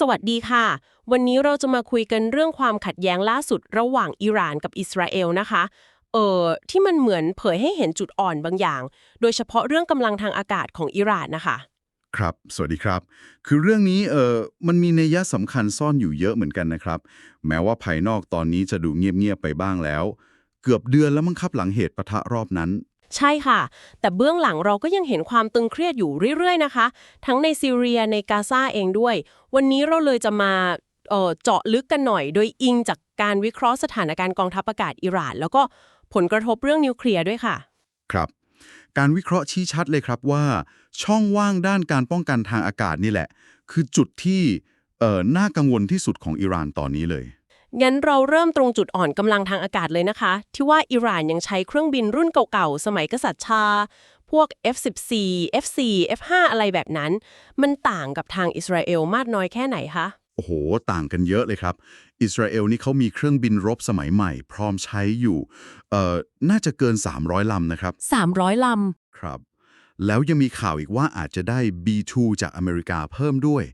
สวัสดีค่ะ วันนี้เราจะมาคุยกันเรื่องความขัดแย้งล่าสุดระหว่างอิหร่านกับอิสราเอลนะคะ เออที่มันเหมือนเผยให้เห็นจุดอ่อนบางอย่าง โดยเฉพาะเรื่องกำลังทางอากาศของอิหร่านนะคะ ครับ สวัสดีครับ คือเรื่องนี้เออมันมีนัยะสำคัญซ่อนอยู่เยอะเหมือนกันนะครับ แม้ว่าภายนอกตอนนี้จะดูเงียบๆไปบ้างแล้ว เกือบเดือนแล้วมั้งครับหลังเหตุปะทะรอบนั้น ใช่ค่ะ แต่เบื้องหลังเราก็ยังเห็นความตึงเครียดอยู่เรื่อยๆนะคะ ทั้งในซีเรียในกาซาเองด้วย วันนี้เราเลยจะมาเออจาะลึกกันหน่อย โดยอิงจากการวิเคราะห์สถานการณ์กองทัพอากาศอิหร่าน แล้วก็ผลกระทบเรื่องนิวเคลียร์ด้วยค่ะ ครับ การวิเคราะห์ชี้ชัดเลยครับว่า ช่องว่างด้านการป้องกันทางอากาศนี่แหละ คือจุดที่น่ากังวลที่สุดของอิหร่านตอนนี้เลย งั้นเราเริ่มตรงจุดอ่อนกำลังทางอากาศเลยนะคะ ที่ว่าอิหร่านยังใช้เครื่องบินรุ่นเก่าๆ สมัยกษัตริย์ชา พวก F14 F4 F5 อะไรแบบนั้น มันต่างกับทางอิสราเอลมากน้อยแค่ไหนคะ โอ้โห ต่างกันเยอะเลยครับ อิสราเอลนี่เขามีเครื่องบินรบสมัยใหม่ พร้อมใช้อยู่ เอ่อ น่าจะเกิน 300ลำนะครับ 300ลครับ แล้วยังมีข่าวอีกว่าอาจจะได้ B2 จากอเมริกาเพิ่มด้วย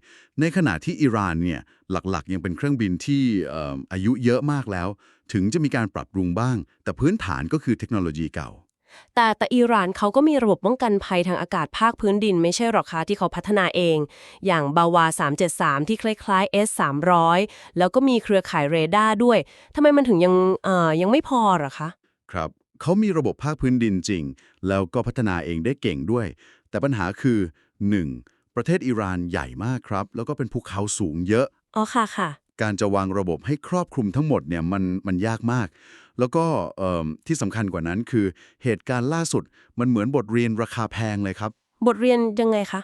ในขณะที่อิหร่านเนี่ยหลักๆ ยังเป็นเครื่องบินที่เอ่ออายุเยอะมากแล้ว ถึงจะมีการปรับปรุงบ้าง แต่พื้นฐานก็คือเทคโนโลยีเก่าำแต่แต่อิหร่านเขาก็มีระบบป้องกันภัยทางอากาศภาคพื้นดิน ไม่ใช่หรอกคะที่เขาพัฒนาเอง อย่างบาวา 373 ที่คล้ายๆ S 300แล้วก็มีเครือข่ายเรดาร์ด้วยทำไมมันถึงยังเอ่อยังไม่พอเหรอคะ ครับ เขามีระบบภาคพื้นดินจริง แล้วก็พัฒนาเองได้เก่งด้วย แต่ปัญหาคือ 1. ประเทศอิหร่านใหญ่มากครับ แล้วก็เป็นภูเขาสูงเยอะ อ๋อค่ะค่ะ การจะวางระบบให้ครอบคลุมทั้งหมดเนี่ยมันมันยากมาก แล้วก็เอิ่มที่สำคัญกว่านั้นคือ เหตุการณ์ล่าสุดมันเหมือนบทเรียนราคาแพงเลยครับ บทเรียนยังไงคะ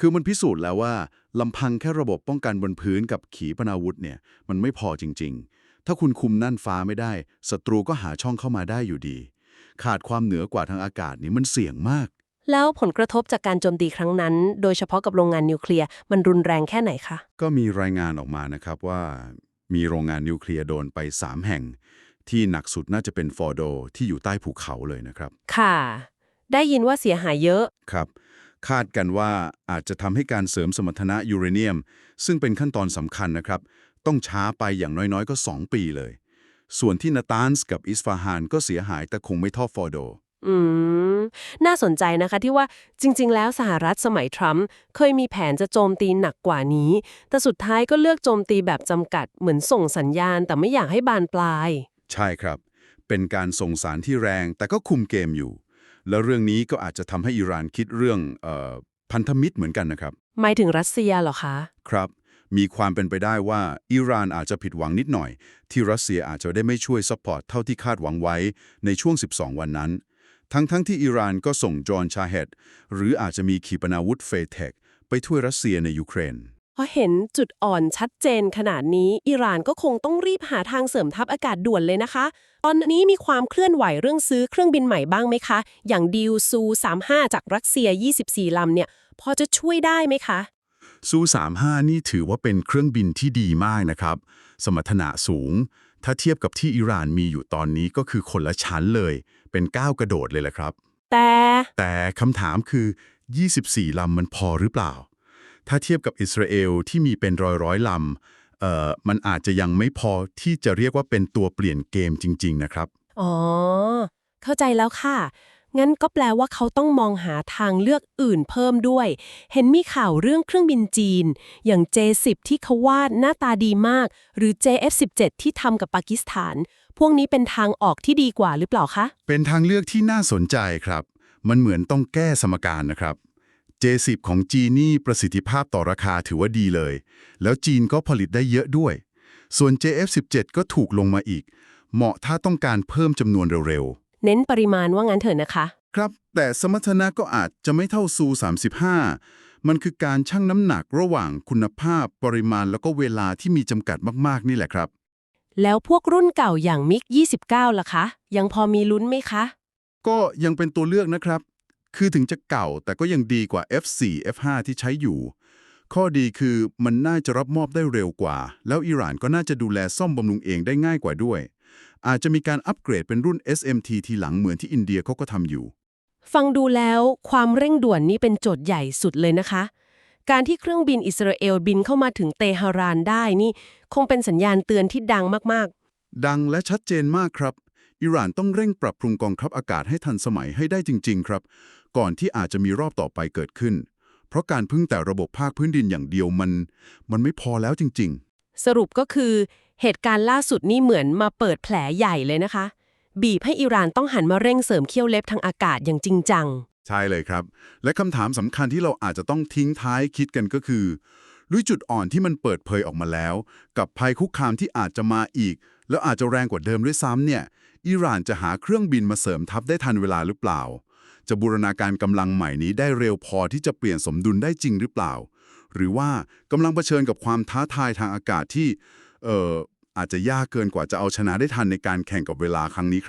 คือมันพิสูจน์แล้วว่าลำพังแค่ระบบป้องกันบนพื้นกับขีปนาวุธเนี่ยมันไม่พอจริง ๆ ถ้าคุณคุมน่านฟ้าไม่ได้ศัตรูก็หาช่องเข้ามาได้อยู่ดี ขาดความเหนือกว่าทางอากาศนี่มันเสี่ยงมาก แล้วผลกระทบจากการโจมตีครั้งนั้น โดยเฉพาะกับโรงงานนิวเคลียร์มันรุนแรงแค่ไหนคะ ก็มีรายงานออกมานะครับว่า มีโรงงานนิวเคลียร์โดนไป 3 แห่ง ที่หนักสุดน่าจะเป็นฟอร์โดที่อยู่ใต้ภูเขาเลยนะครับ ค่ะ ได้ยินว่าเสียหายเยอะ ครับ คาดกันว่าอาจจะทำให้การเสริมสมรรถนะยูเรเนียม ซึ่งเป็นขั้นตอนสำคัญนะครับ ต้องช้าไปอย่างน้อยๆ ก็ 2 ปีเลย ส่วนที่นาตานส์กับอิสฟาฮานก็เสียหายแต่คงไม่เท่าฟอร์โด อืม น่าสนใจนะคะที่ว่าจริง ๆ แล้วสหรัฐสมัยทรัมป์เคยมีแผนจะโจมตีหนักกว่านี้ แต่สุดท้ายก็เลือกโจมตีแบบจำกัดเหมือนส่งสัญญาณ แต่ไม่อยากให้บานปลาย ใช่ครับ เป็นการส่งสารที่แรงแต่ก็คุมเกมอยู่ แล้วเรื่องนี้ก็อาจจะทำให้อิหร่านคิดเรื่องเออพันธมิตรเหมือนกันนะครับ หมายถึงรัสเซียเหรอคะ ครับ มีความเป็นไปได้ว่าอิหร่านอาจจะผิดหวังนิดหน่อย ที่รัสเซียอาจจะได้ไม่ช่วยซัพพอร์ตเท่าที่คาดหวังไว้ในช่วง 12 วันนั้น ทั้งๆทที่อิหร่านก็ส่งจอห์นชาเฮดหรืออาจจะมีขีปนาวุธเฟเทคไปช่วยรัสเซียในยูเครนพอเห็นจุดอ่อนชัดเจนขนาดนี้อิหร่านก็คงต้องรีบหาทางเสริมทัพอากาศด่วนเลยนะคะ ตอนนี้มีความเคลื่อนไหวเรื่องซื้อเครื่องบินใหม่บ้างไหมคะ อย่างดิวซู 35 จากรัสเซีย 24 ลำเนี่ย พอจะช่วยได้ไหมคะ ซู35นี่ถือว่าเป็นเครื่องบินที่ดีมากนะครับ สมรรถนะสูง ถ้าเทียบกับที่อิหร่านมีอยู่ตอนนี้ก็คือคนละชั้นเลย เป็นก้าวกระโดดเลยแหละครับ แต่แต่คำถามคือ 24 ลำมันพอหรือเปล่า ถ้าเทียบกับอิสราเอลที่มีเป็นร้อยร้อยๆลำเอ่อมันอาจจะยังไม่พอที่จะเรียกว่าเป็นตัวเปลี่ยนเกมจริง ๆ นะครับ อ๋อ เข้าใจแล้วค่ะ งั้นก็แปลว่าเขาต้องมองหาทางเลือกอื่นเพิ่มด้วย เห็นมีข่าวเรื่องเครื่องบินจีน อย่าง J10 ที่เขาวาดหน้าตาดีมาก หรือ JF17 ที่ทำกับปากีสถาน พวกนี้เป็นทางออกที่ดีกว่าหรือเปล่าคะ เป็นทางเลือกที่น่าสนใจครับ มันเหมือนต้องแก้สมการนะครับ J10 ของจีนนี่ประสิทธิภาพต่อราคาถือว่าดีเลย แล้วจีนก็ผลิตได้เยอะด้วย ส่วน JF17 ก็ถูกลงมาอีก เหมาะถ้าต้องการเพิ่มจำนวนเร็ว เน้นปริมาณว่างั้นเถอะนะคะๆครับ แต่สมรรถนะก็อาจจะไม่เท่าซู 35 มันคือการชั่งน้ำหนักระหว่างคุณภาพ ปริมาณแล้วก็เวลาที่มีจำกัดมากๆ นี่แหละครับ แล้วพวกรุ่นเก่าอย่างมิก 29 ล่ะคะ ยังพอมีลุ้นไหมคะ ก็ยังเป็นตัวเลือกนะครับ คือถึงจะเก่าแต่ก็ยังดีกว่า F4 F5 ที่ใช้อยู่ ข้อดีคือมันน่าจะรับมอบได้เร็วกว่า แล้วอิหร่านก็น่าจะดูแลซ่อมบำรุงเองได้ง่ายกว่าด้วย อาจจะมีการอัปเกรดเป็นรุ่น SMT ทีหลังเหมือนที่อินเดียเขาก็ทำอยู่ ฟังดูแล้วความเร่งด่วนนี่เป็นโจทย์ใหญ่สุดเลยนะคะ การที่เครื่องบินอิสราเอลบินเข้ามาถึงเตหะรานได้นี่ คงเป็นสัญญาณเตือนที่ดังมากดังและชัดเจนมากครับ อิหร่านต้องเร่งปรับปรุงกองทัพอากาศให้ทันสมัยให้ได้จริง ๆ ครับ ก่อนที่อาจจะมีรอบต่อไปเกิดขึ้น เพราะการพึ่งแต่ระบบภาคพื้นดินอย่างเดียวมัน มันไม่พอแล้วจริง ๆ สรุปก็คือ เหตุการณ์ล่าสุดนี่เหมือนมาเปิดแผลใหญ่เลยนะคะ บีบให้อิหร่านต้องหันมาเร่งเสริมเขี้ยวเล็บทางอากาศอย่างจริงจัง ใช่เลยครับ และคำถามสำคัญที่เราอาจจะต้องทิ้งท้ายคิดกันก็คือด้วยจุดอ่อนที่มันเปิดเผยออกมาแล้ว กับภัยคุกคามที่อาจจะมาอีก แล้วอาจจะแรงกว่าเดิมด้วยซ้ำเนี่ยอิหร่านจะหาเครื่องบินมาเสริมทัพได้ทันเวลาหรือเปล่า จะบูรณาการกำลังใหม่นี้ได้เร็วพอที่จะเปลี่ยนสมดุลได้จริงหรือเปล่า หรือว่ากำลังเผชิญกับความท้าทายทางอากาศที่ อาจจะยากเกินกว่าจะเอาชนะได้ทันในการแข่งกับเวลาครั้งนี้ครับ